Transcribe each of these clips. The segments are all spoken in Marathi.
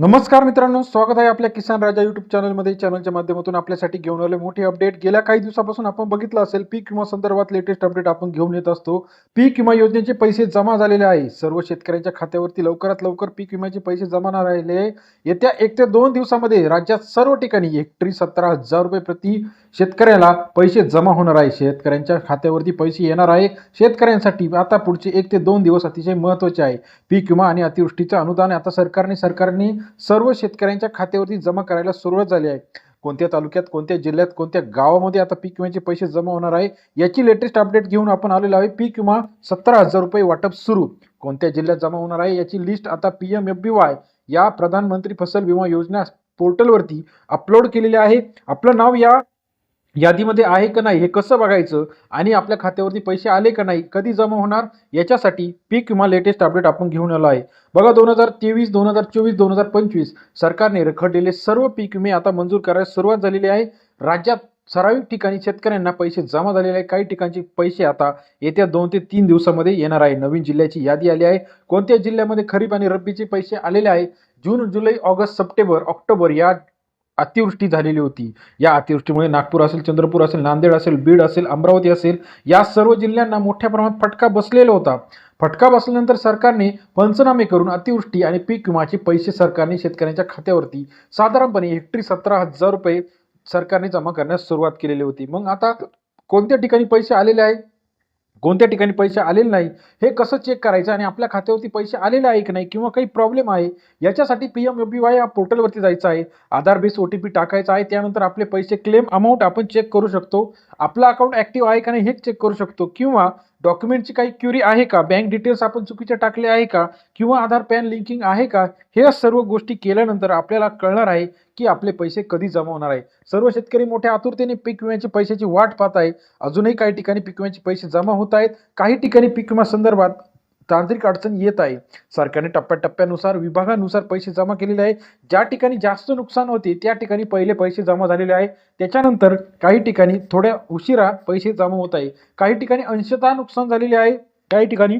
नमस्कार मित्रांनो स्वागत आहे आपल्या किसान राजा युट्यूब चॅनलमध्ये चॅनलच्या माध्यमातून आपल्यासाठी घेऊन आले मोठे अपडेट गेल्या काही दिवसापासून आपण बघितलं असेल पीक विमा संदर्भात लेटेस्ट अपडेट आपण घेऊन येत असतो. पीक विमा योजनेचे पैसे जमा झालेले आहे. सर्व शेतकऱ्यांच्या खात्यावरती लवकरात लवकर पीक विम्याचे पैसे जमा होणार राहिले येत्या एक ते दोन दिवसामध्ये राज्यात सर्व ठिकाणी हेक्टरी सतरा हजार रुपये प्रति शेतकऱ्याला पैसे जमा होणार आहे. शेतकऱ्यांच्या खात्यावरती पैसे येणार आहे. शेतकऱ्यांसाठी आता पुढचे एक ते दोन दिवस अतिशय महत्त्वाचे आहे. पीक विमा आणि अतिवृष्टीचं अनुदान आता सरकारने सरकारने सर्व शेतकऱ्यांच्या खात्यावरती जमा करायला सुरुवात झाली आहे. कोणत्या तालुक्यात कोणत्या जिल्ह्यात कोणत्या गावामध्ये आता पीक विम्याचे पैसे जमा होणार आहे याची लेटेस्ट अपडेट घेऊन आपण आलेलो आहे. पीक विमा सत्तर हजार रुपये वाटप सुरू. कोणत्या जिल्ह्यात जमा होणार आहे याची लिस्ट आता P M F B Y या प्रधानमंत्री फसल विमा योजना पोर्टलवरती अपलोड केलेली आहे. आपलं नाव या यादीमध्ये आहे का नाही हे कसं बघायचं आणि आपल्या खात्यावरती पैसे आले का नाही कधी जमा होणार याच्यासाठी पीक विमा लेटेस्ट अपडेट आपण घेऊन आलो आहे. बघा दोन हजार तेवीस दोन हजार चोवीस दोन हजार पंचवीस सरकारने रखडलेले सर्व पीक विमे आता मंजूर करायला सुरुवात झालेली आहे. राज्यात ठराविक ठिकाणी शेतकऱ्यांना पैसे जमा झालेले आहे काही ठिकाणचे पैसे आता येत्या दोन ते तीन दिवसामध्ये येणार आहे. नवीन जिल्ह्याची यादी आली आहे. कोणत्या जिल्ह्यामध्ये खरीप आणि रब्बीचे पैसे आलेले आहे? जून जुलै ऑगस्ट सप्टेंबर ऑक्टोबर या अतिवृष्टी झालेली होती. या अतिवृष्टीमुळे नागपूर असेल चंद्रपूर असेल नांदेड असेल बीड असेल अमरावती असेल या सर्व जिल्ह्यांना मोठ्या प्रमाणात फटका बसलेला होता. फटका बसल्यानंतर सरकारने पंचनामे करून अतिवृष्टी आणि पीक विमाचे पैसे सरकारने शेतकऱ्यांच्या खात्यावरती साधारणपणे हेक्टरी सतरा हजार रुपये सरकारने जमा करण्यास सुरुवात केलेली होती. मग आता कोणत्या ठिकाणी पैसे आलेले आहे कोणत्या ठिकाणी पैसे आलेले नाही हे कसं चेक करायचं आणि आपल्या खात्यावरती पैसे आलेले आहे की नाही किंवा काही प्रॉब्लेम आहे याच्यासाठी पी एम बी वाय या पोर्टलवरती जायचं आहे. Aadhaar base O T P टाकायचा आहे त्यानंतर आपले पैसे क्लेम अमाऊंट आपण चेक करू शकतो. आपला अकाउंट ॲक्टिव्ह आहे का नाही हे चेक करू शकतो. किंवा डॉक्युमेंटची काही क्युरी आहे का? बँक डिटेल्स आपण चुकीचे टाकले आहे का? किंवा आधार पॅन लिंकिंग आहे का? हे सर्व गोष्टी केल्यानंतर आपल्याला कळणार आहे की आपले पैसे कधी जमा होणार आहे. सर्व शेतकरी मोठ्या आतुरतेने पीक विम्याची पैशाची वाट पाहत आहे. अजूनही काही ठिकाणी पीक विम्याचे पैसे जमा होत आहेत. काही ठिकाणी पीक विमा संदर्भात तांत्रिक अडचण येत आहे. सरकारने टप्प्याटप्प्यानुसार विभागानुसार पैसे जमा केलेले आहे. ज्या ठिकाणी जास्त नुकसान होते त्या ठिकाणी पहिले पैसे जमा झालेले आहे. त्याच्यानंतर काही ठिकाणी थोड्या उशिरा पैसे जमा होत आहे. काही ठिकाणी अंशतः नुकसान झालेले आहे. काही ठिकाणी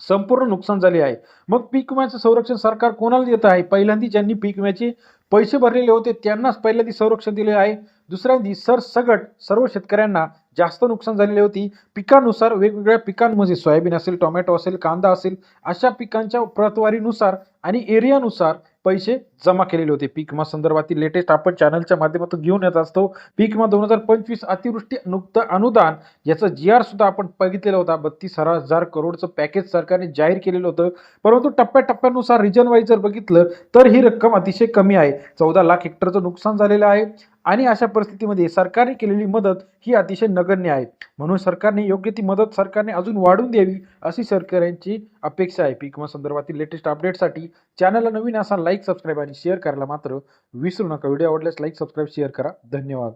संपूर्ण नुकसान झाले आहे. मग पीक विम्याचं संरक्षण सरकार कोणाला देत आहे? पहिल्यांदा ज्यांनी पीक विम्याचे पैसे भरलेले होते त्यांनाच पहिल्यांदा संरक्षण दिले आहे. दुसऱ्यांदी सरसगट सर्व शेतकऱ्यांना जास्त नुकसान झालेली होती. पिकानुसार वेगवेगळ्या पिकांमध्ये सोयाबीन असेल टोमॅटो असेल कांदा असेल अशा पिकांच्या प्रतवारीनुसार आणि एरियानुसार पैसे जमा केलेले होते. पीक विमा संदर्भातील लेटेस्ट आपण चॅनलच्या माध्यमातून घेऊन येत असतो. पीक विमा दोन हजार पंचवीस अतिवृष्टी नुक्त अनुदान याचं जी आर सुद्धा आपण बघितलेला होता. बत्तीस हजार करोडचं पॅकेज सरकारने जाहीर केलेलं होतं. परंतु टप्प्याटप्प्यानुसार रिजन वाईज जर बघितलं तर ही रक्कम अतिशय कमी आहे. चौदा लाख हेक्टरचं नुकसान झालेलं आहे. आणि अशा परिस्थितीमध्ये सरकारने केलेली मदत ही अतिशय नगण्य आहे. म्हणून सरकारने योग्य ती मदत सरकारने अजून वाढवून द्यावी अशी सरकारांची अपेक्षा आहे. पीक संदर्भातील लेटेस्ट अपडेटसाठी चॅनलला नवीन असा लाईक सबस्क्राईब आणि शेअर करायला मात्र विसरू नका. व्हिडिओ आवडल्यास लाईक सबस्क्राईब शेअर करा. धन्यवाद.